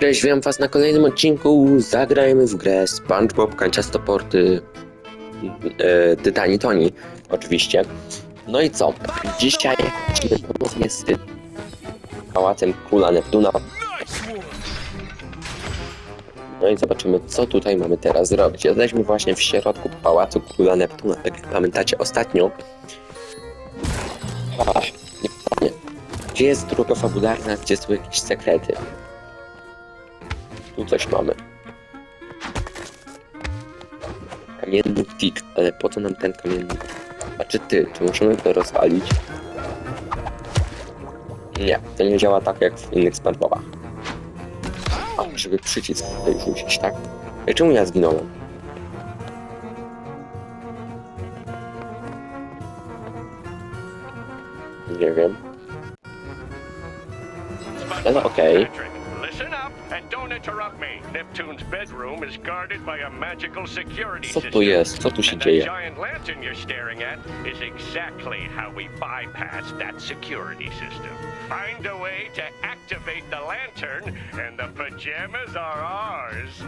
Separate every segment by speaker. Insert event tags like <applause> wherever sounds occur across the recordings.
Speaker 1: Cześć, witam was na kolejnym odcinku Zagrajmy w grę SpongeBob, Kanciastoporty, e, Tytani Toni, oczywiście. No i co? Dzisiaj lecimy ponownie z Pałacem Króla Neptuna. No i zobaczymy, co tutaj mamy teraz zrobić. Jesteśmy właśnie w środku Pałacu Króla Neptuna, tak jak pamiętacie ostatnio. Nie, nie. Gdzie jest droga fabularna, gdzie są jakieś sekrety? Tu coś mamy. Kamienny tik, ale po co nam ten kamienny A czy ty, czy możemy to rozwalić? Nie, to nie działa tak jak w innych SpongeBobach. A, żeby przycisk tutaj rzucić, tak? Ej, czemu ja zginąłem? Nie wiem. Ale okej.
Speaker 2: Up and don't interrupt me. Neptune's bedroom is guarded by a magical security
Speaker 1: Co
Speaker 2: system.
Speaker 1: tu jest? Co tu się
Speaker 2: And
Speaker 1: dzieje?
Speaker 2: that giant lantern you're staring at is exactly how we bypass that security system. Find a way to activate the lantern, and the pajamas are ours.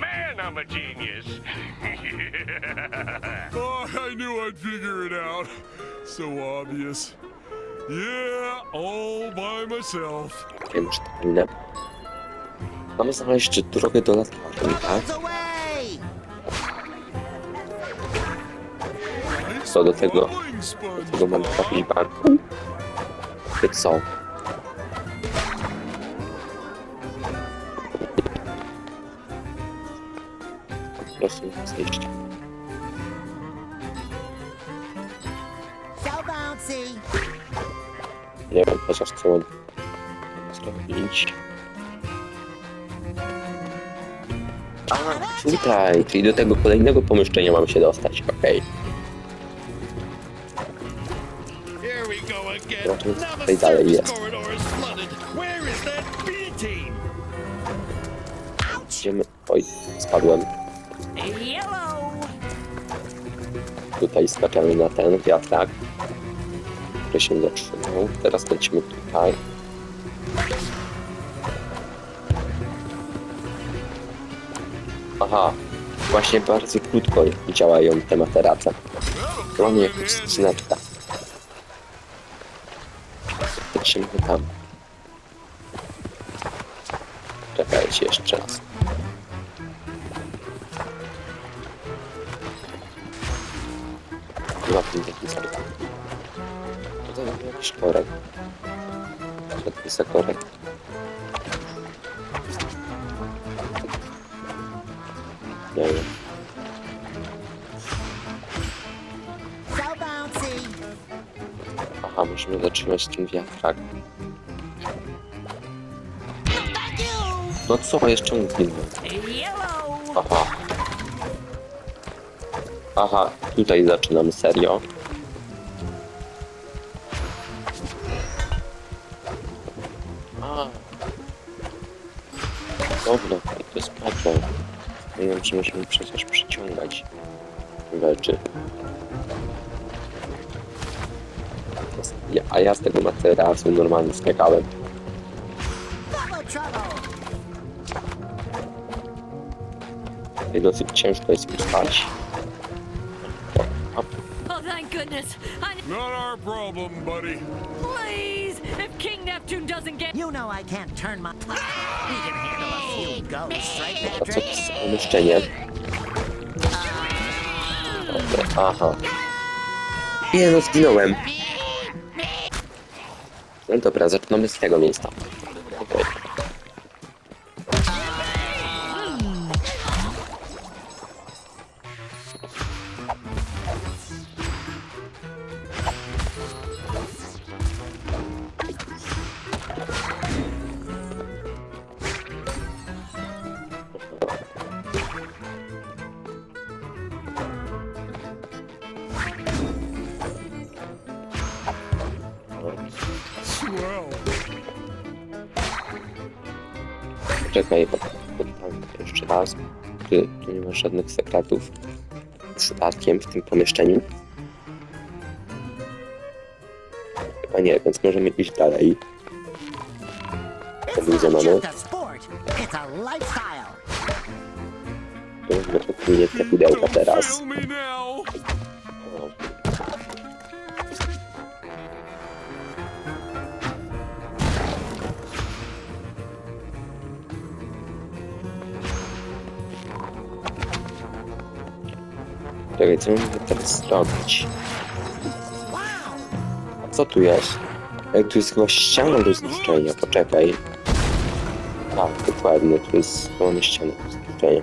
Speaker 2: Man, I'm a genius. <laughs>
Speaker 3: Oh, I knew I'd figure it out. So obvious. Yeah, all by myself.
Speaker 1: Wiem, czy to powinno. Mamy znaleźć drogę do latarni, tak? Co do tego?
Speaker 3: Sponge.
Speaker 1: Tego mam trafić banku? Ty co? Po prostu zejść. Nie wiem, chociaż co mam zrobić. A, tutaj, czyli do tego kolejnego pomieszczenia mam się dostać, okej.
Speaker 4: Here
Speaker 1: tutaj dalej jest. Idziemy... Oj, spadłem. Tutaj skaczemy na ten wiatrak, który się zatrzymał. Teraz lecimy tutaj. Aha, właśnie bardzo krótko działają te materace. Mamy jakąś skrzyneczkę. Lecimy tam. Czekajcie jeszcze raz. Chyba ten taki. Tutaj mamy jakiś korek. Podpisa korek.
Speaker 5: Bouncy!
Speaker 1: Aha, musimy zatrzymać ten wiatrak. No co, jeszcze mówimy?
Speaker 5: Yellow!
Speaker 1: Aha. Aha, tutaj zaczynamy serio. A. Dobra, to jest patrol. Nie wiem, czy musimy przecież przyciągać rzeczy. Ja, a ja z tego materasu normalnie skakałem. I dosyć ciężko jest wstać.
Speaker 6: Oh, thank goodness. I
Speaker 3: Not our problem, buddy.
Speaker 6: please, if King Neptune doesn't get
Speaker 5: You know I can't turn my... We can handle
Speaker 1: co to jest pomieszczenie? Dobra, aha. Nie no, zginąłem. No dobra, zaczynamy z tego miejsca. Okej.
Speaker 3: Swell.
Speaker 1: Ma żadnych sekretów. Przypadkiem w tym pomieszczeniu. Chyba nie, więc możemy iść dalej.
Speaker 5: It's
Speaker 1: Widzę,
Speaker 5: not
Speaker 1: mamy.
Speaker 5: just a sport. It's a lifestyle.
Speaker 1: Wezmę te pudełka teraz. Czekaj, co mam teraz zrobić? Co tu jest? Ej, tu jest chyba ściana do zniszczenia, poczekaj. Tak, dokładnie, tu jest chyba ściana do zniszczenia.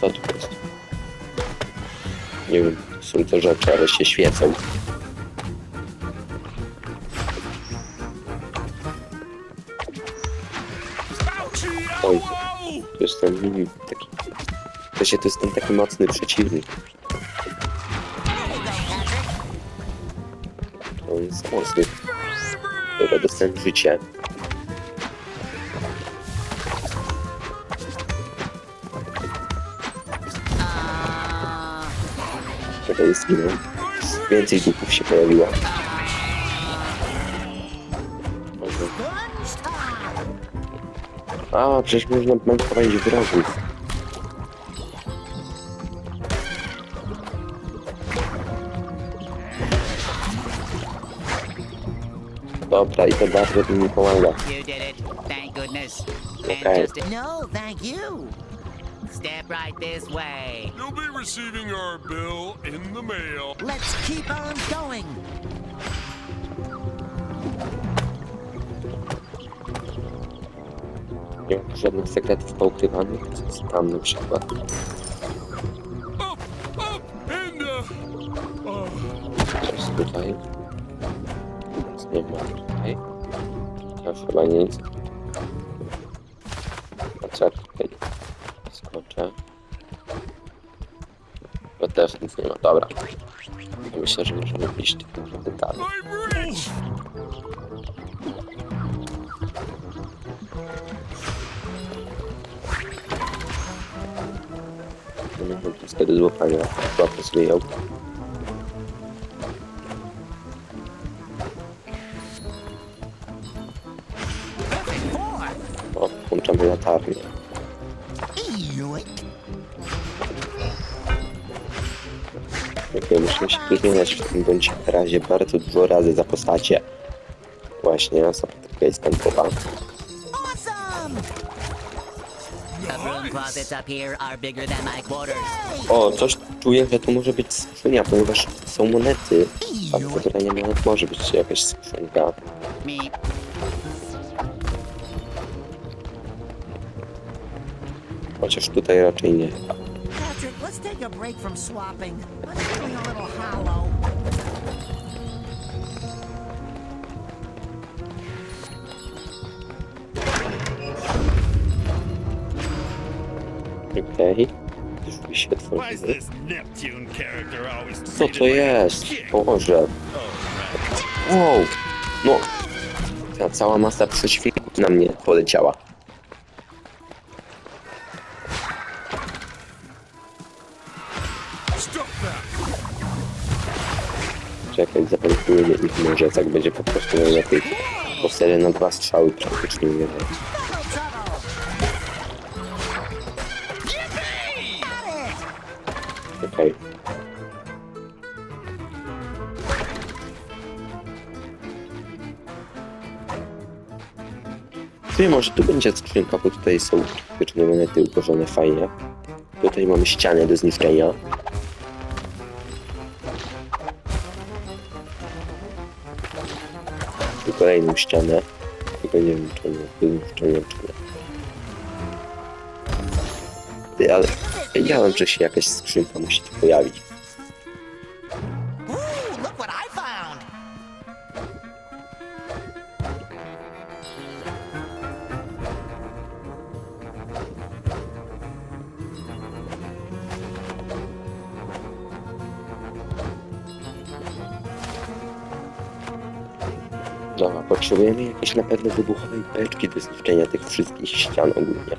Speaker 1: Co tu jest? Nie wiem, są to rzeczy, ale się świecą. To jest ten mini taki... To się to jest ten taki mocny przeciwnik. On jest mocny. Dobra, dostałem życie. Czekaj, zginął. Więcej duchów się pojawiło. A, przecież można mankować wrogów. Dobra, i to bardzo mi pomaga.
Speaker 7: You did it. Thank goodness. And
Speaker 1: Okay.
Speaker 7: just
Speaker 5: No, thank you.
Speaker 7: step right this way.
Speaker 3: You'll be receiving our bill in the mail.
Speaker 5: Let's keep on going.
Speaker 1: Nie mam żadnych sekretów poukrywanych. Tam na przykład?
Speaker 3: Up, up, and uh,
Speaker 1: Coś tutaj. Nic nie ma tutaj. Ja chyba nic. A co tutaj skoczę? To też nic nie ma, dobra. Myślę, że możemy iść dalej. Do złapania. Łapy sobie ją. O, włączamy latarnię. Okej, musimy się tu zmieniać w tym bądź razie bardzo dużo razy za postacie. Właśnie, ostatnia jest tempowa.
Speaker 7: Closets up here are bigger than my quarters.
Speaker 1: O, coś czuję, że tu może być skrzynia, ponieważ są monety. A do zabrania monet może być jakaś skrzynka.
Speaker 7: Me.
Speaker 1: Chociaż tutaj raczej nie.
Speaker 5: Patrick, let's take a break from swapping. Feeling a little hollow.
Speaker 1: Okej. Drzwi się
Speaker 4: always
Speaker 1: Co to jest? Boże. Wow. No. Ta cała masa prześwitów na mnie poleciała. Czekaj, zapalimy ich może, tak będzie po prostu najlepiej. Bo wtedy na dwa strzały praktycznie nie wiem. Ty, może tu będzie skrzynka, bo tutaj są wieczne monety ułożone fajnie. Tutaj mamy ścianę do zniszczenia. Tu kolejną ścianę. Tylko nie wiem, ona do zniszczenia, czy nie. Ty, ale wiedziałem, że się jakaś skrzynka musi tu pojawić. na pewno wybuchowej beczki do zniszczenia tych wszystkich ścian ogólnie.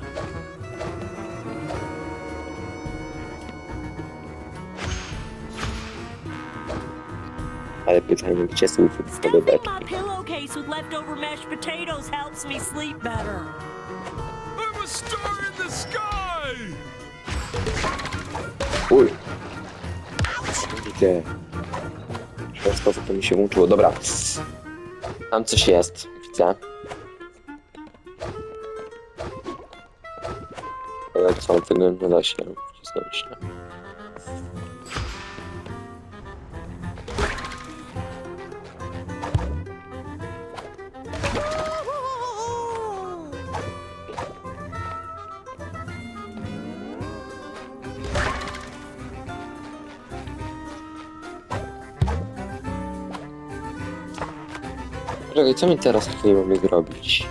Speaker 1: Ale pytanie, gdzie są wybuchowe
Speaker 8: Stuffing my beczki? pillowcase with leftover mashed
Speaker 1: Uj! Gdzie? W ten sposób to mi się łączyło. Dobra. Tam coś jest widzę. Ale co, tego nie da Czekaj, co mi teraz tutaj mamy zrobić?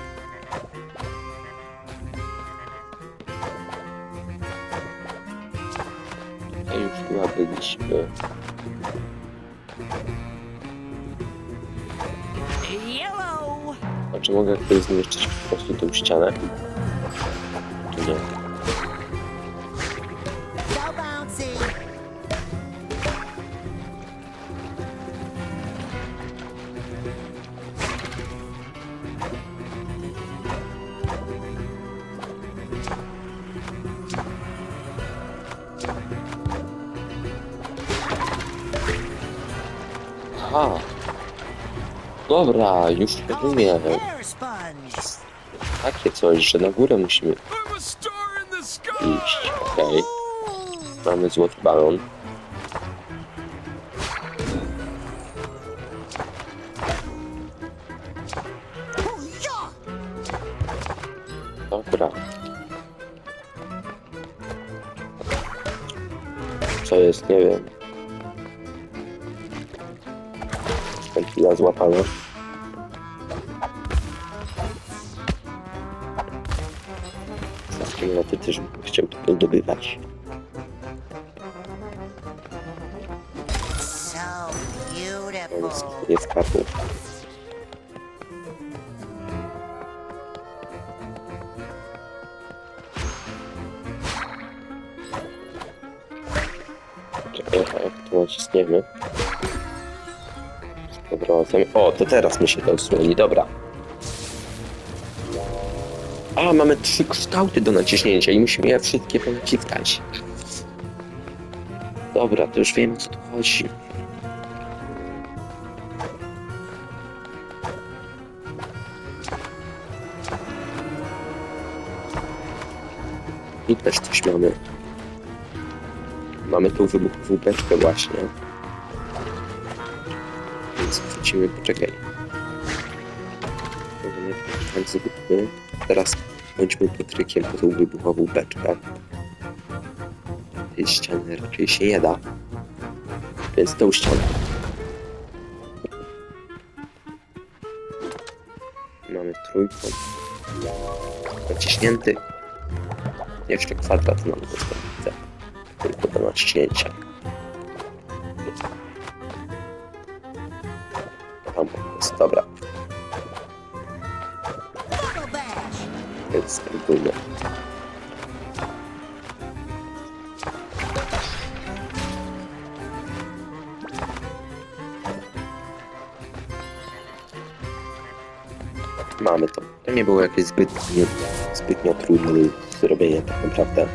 Speaker 1: Tutaj już chyba byliśmy. A czy mogę tutaj zniszczyć po prostu tą ścianę? Czy nie? Dobra, już rozumiem. Takie coś, że na górę musimy iść. Okej. Mamy złoty balon. Dobra. Co jest, nie wiem. Skąd chwila złapana. Też bym chciał to zdobywać. Jest, jest kartą. Czekaj, a jak to naciśniemy? Z powrotem. O, to teraz mi się to usłoni, dobra. A, mamy trzy kształty do naciśnięcia i musimy je wszystkie ponaciskać. Dobra, to już wiem o co tu chodzi. I też coś mamy. Mamy tą wybuchową beczkę właśnie. Więc wrócimy, poczekaj. Tak. Teraz bądźmy Patrykiem po tą wybuchową beczkę. Tej ściany raczej się nie da. Więc tą ścianę. Mamy trójkąt. Naciśnięty. Jeszcze kwadrat nam zostaje. Tylko do naciśnięcia. Tam jest, dobra. Więc spróbujmy. Mamy to. To nie było jakieś zbytnio, zbytnio trudne do zrobienia tak naprawdę.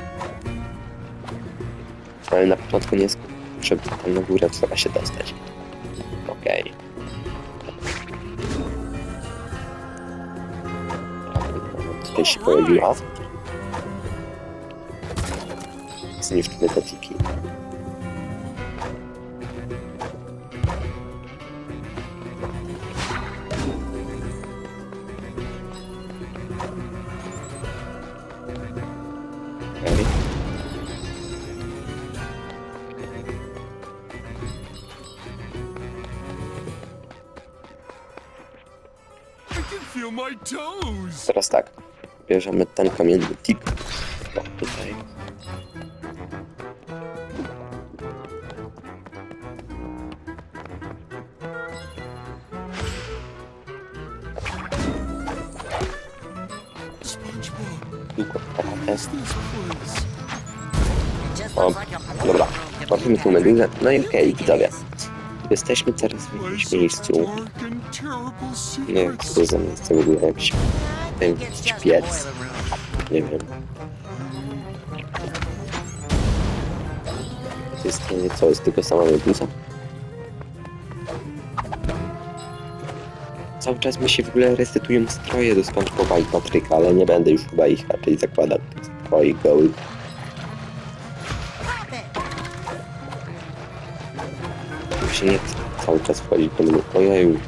Speaker 1: Ale na początku nie jest potrzebne tam na górę trzeba się dostać. Się pojawiła. Zniszczmy te tiki. Okej.
Speaker 3: I can feel my toes!
Speaker 1: Teraz tak. Bierzemy ten kamienny tip. O, tutaj. Jest. O, dobra. Łapimy tu meduzę. No i okej, widzowie. Jesteśmy teraz w jakimś miejscu. Nie wiem, co
Speaker 3: secrets.
Speaker 1: to za miejsce w ogóle. Jakiś, ten jakiś piec. Nie wiem. To jest, nie, co, jest tylko sama meduza? Cały czas mi się w ogóle resetują stroje do SpongeBoba i Patryka, ale nie będę już chyba ich raczej zakładał tych stroi gołych. Się nie cały czas wchodzić do mnie. Ojeju.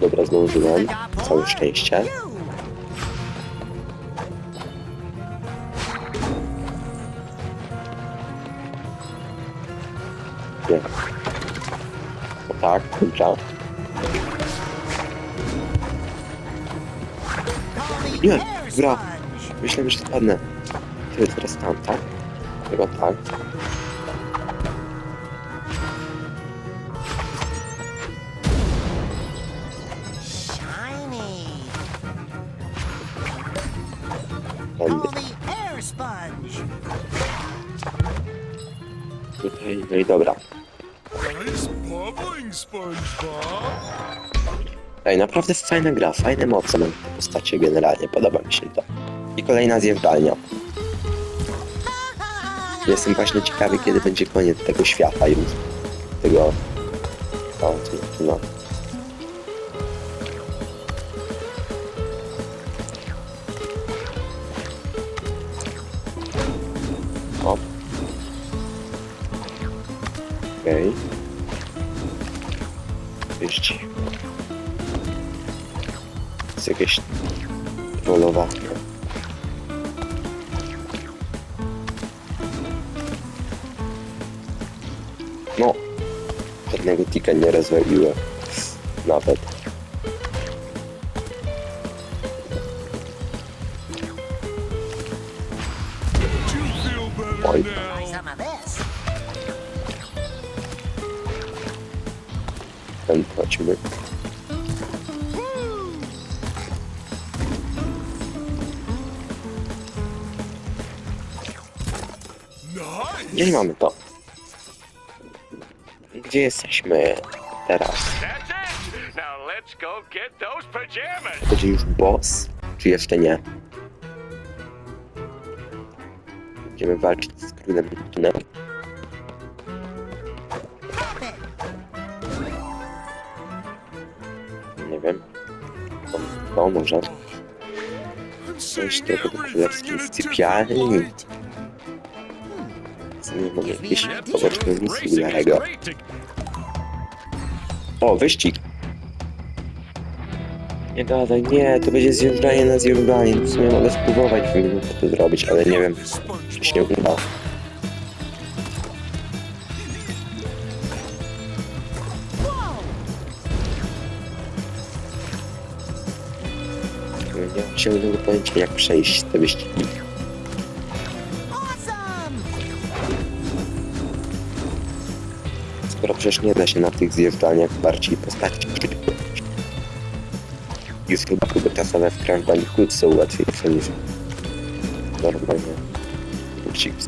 Speaker 1: Dobra, zdążyłem. Całe szczęście. Nie. O tak,
Speaker 5: me
Speaker 1: Nie, gra. Myślałem, że spadnę. Tyle teraz tam, tak? Chyba tak. Tutaj, no i dobra. Ej, naprawdę fajna gra, fajne moce mam w tej postacie generalnie, podoba mi się to. I kolejna zjeżdżalnia. Jestem właśnie ciekawy, kiedy będzie koniec tego świata już. Tego... O, to, no. Okej. Wyścig. jest jakieś trollowanie. No, żadnego tika nie rozwaliłem. Nawet. Gdzie jesteśmy teraz?
Speaker 2: Pajamas!
Speaker 1: Będzie już boss? Czy jeszcze nie? Będziemy walczyć z królem Neptunem. Nie wiem. To, to może. Coś tego do królewskiej sypialni.
Speaker 3: light.
Speaker 1: Nie mam
Speaker 5: Gives me
Speaker 1: jakiejś
Speaker 5: an
Speaker 1: O, wyścig! Nie gadaj, nie, to będzie zjeżdżanie na zjeżdżanie. W sumie mogę spróbować minutę to zrobić, ale nie wiem, czy się uda. Nie mam zielonego pojęcia, jak przejść te wyścigi. Skoro przecież nie da się na tych zjeżdżaniach bardziej postaci Już chyba próby czasowe w Crash Bandicoot są łatwiejsze niż normalnie. Wyścig w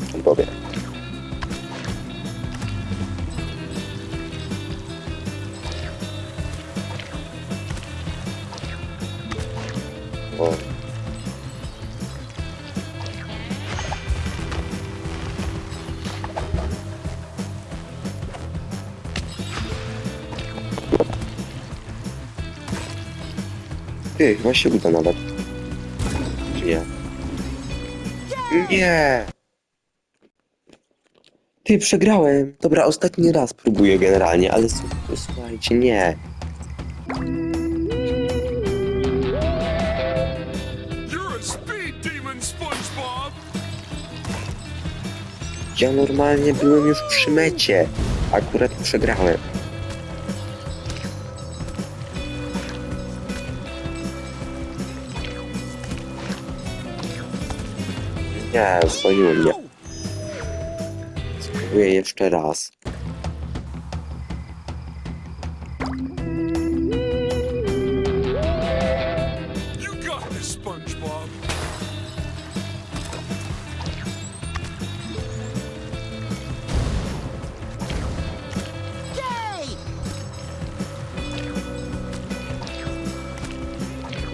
Speaker 1: Ty, chyba się uda nawet. Czy nie? Nie! Ty, przegrałem. Dobra, ostatni raz próbuję generalnie, ale s- słuchajcie, nie.
Speaker 3: You're a speed demon, SpongeBob.
Speaker 1: Ja normalnie byłem już przy mecie. Akurat przegrałem. Nie, Sojunie. Spróbuję jeszcze raz.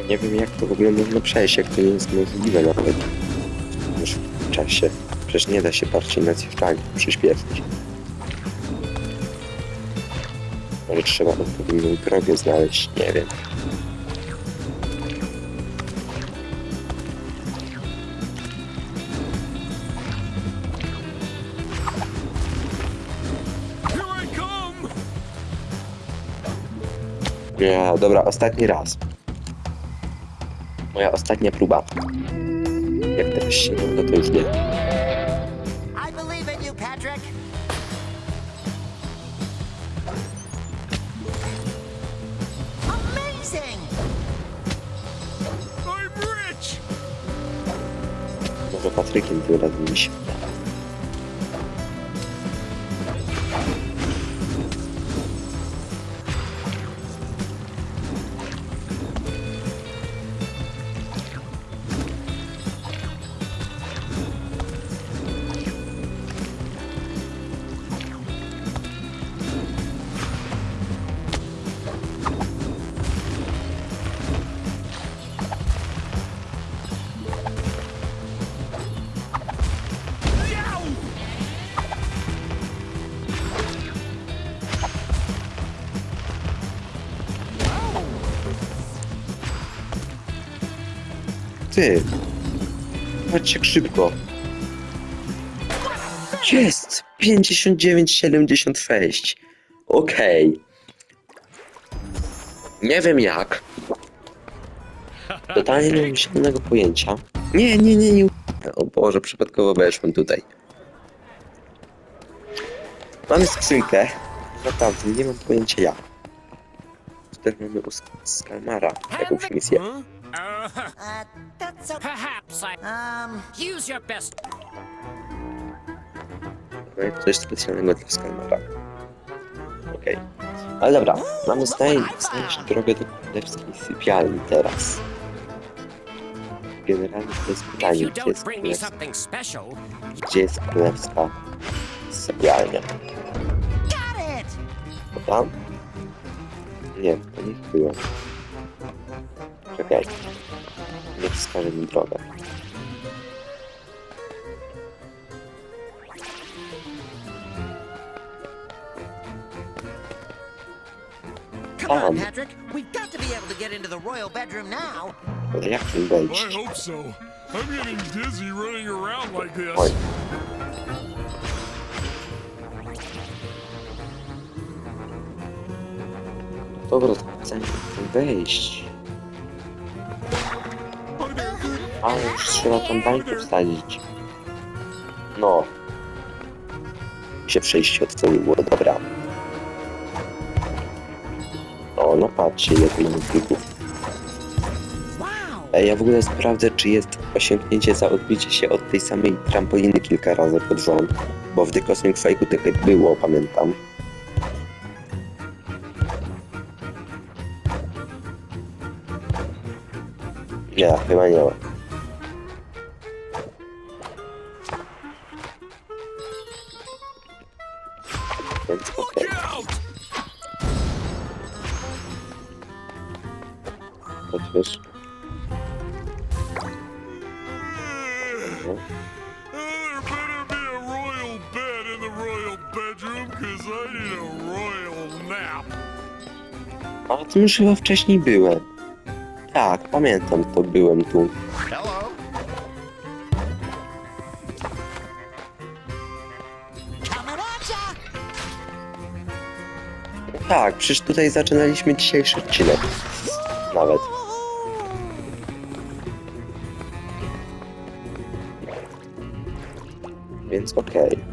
Speaker 1: Nie wiem jak to w ogóle można przejść, jak to nie jest możliwe nawet. Czasie. Przecież nie da się bardziej na zjeżdżaniu przyspieszyć. Może trzeba odpowiednią drogę znaleźć, nie wiem. Nie, dobra, ostatni raz. Moja ostatnia próba. Jak teraz się nie to już nie.
Speaker 5: I believe in you, Patrick. Amazing!
Speaker 3: I'm rich!
Speaker 1: Może Patrykiem tym razem mi się uda. Ty! Patrz jak szybko. Jest! 59,76. Okej. Nie wiem jak. Totalnie nie mam zielonego pojęcia. Nie, nie, nie, nie. O Boże, przypadkowo weszłem tutaj. Mamy skrzynkę. Naprawdę, nie mam pojęcia jak. Tutaj mamy u Sk- Skalmara jakąś misję.
Speaker 3: Huh?
Speaker 5: Uh, that's okay.
Speaker 9: Perhaps I
Speaker 5: Um,
Speaker 9: use your best.
Speaker 1: Coś specjalnego dla. Okej. Ale dobra, mamy znaleźć drogę do królewskiej sypialni teraz. Generalnie to jest
Speaker 9: If
Speaker 1: pytanie,
Speaker 9: you
Speaker 1: gdzie
Speaker 9: don't
Speaker 1: jest,
Speaker 9: bring me
Speaker 1: królewska,
Speaker 9: something special,
Speaker 1: gdzie jest królewska sypialnia?
Speaker 5: got it!
Speaker 1: To tam? Nie, to nie byłem. Czekaj. Niech wskaże mi drogę.
Speaker 5: Come on. Patrick. We've got to be able to get into the royal bedroom now.
Speaker 1: Ale jak tu
Speaker 3: I hope so. I'm getting dizzy running around like
Speaker 1: Oj.
Speaker 3: this.
Speaker 1: Dobra, to chcę wejść. Ale już trzeba tam bańkę wsadzić. No. Się przejście otworzyło, dobra. O, no patrzcie, ile tu plików. Ej, ja w ogóle sprawdzę, czy jest osiągnięcie za odbicie się od tej samej trampoliny kilka razy pod rząd. Bo w The Cosmic Fake'u tak było, pamiętam. Nie, chyba nie ma. Tu już chyba wcześniej byłem. Tak, pamiętam, to byłem tu. Tak, przecież tutaj zaczynaliśmy dzisiejszy odcinek. Nawet. Więc okej. Tylko...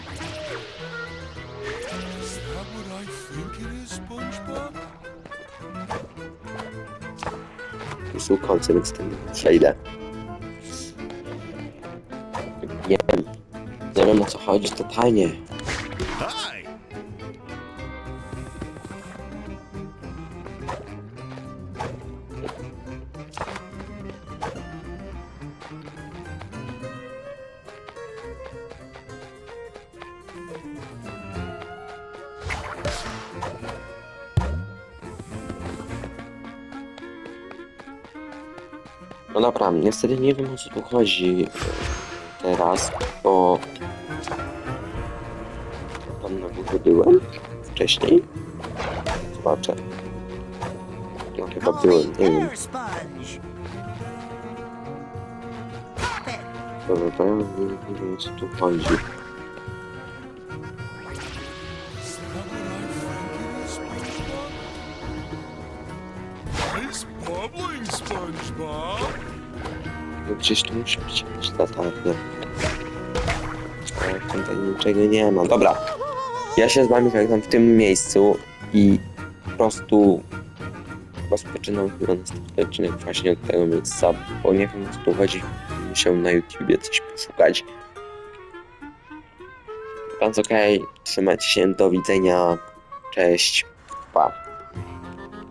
Speaker 1: Są kolce, więc ten przejdę. Nie wiem. Nie niestety nie wiem o co tu chodzi e, teraz, bo tam na górze byłem wcześniej. Zobaczę. No chyba byłem, nie wiem. Dobra, to ja nie wiem o co tu chodzi. Gdzieś tu musi być latarnia. Ale tam tak niczego nie ma. Dobra. Ja się z wami żegnam w tym miejscu i po prostu rozpoczynam chyba następny odcinek właśnie od tego miejsca, bo nie wiem o co tu chodzi. Musiałem na YouTubie coś poszukać. Więc okej, trzymajcie się, do widzenia, cześć, pa.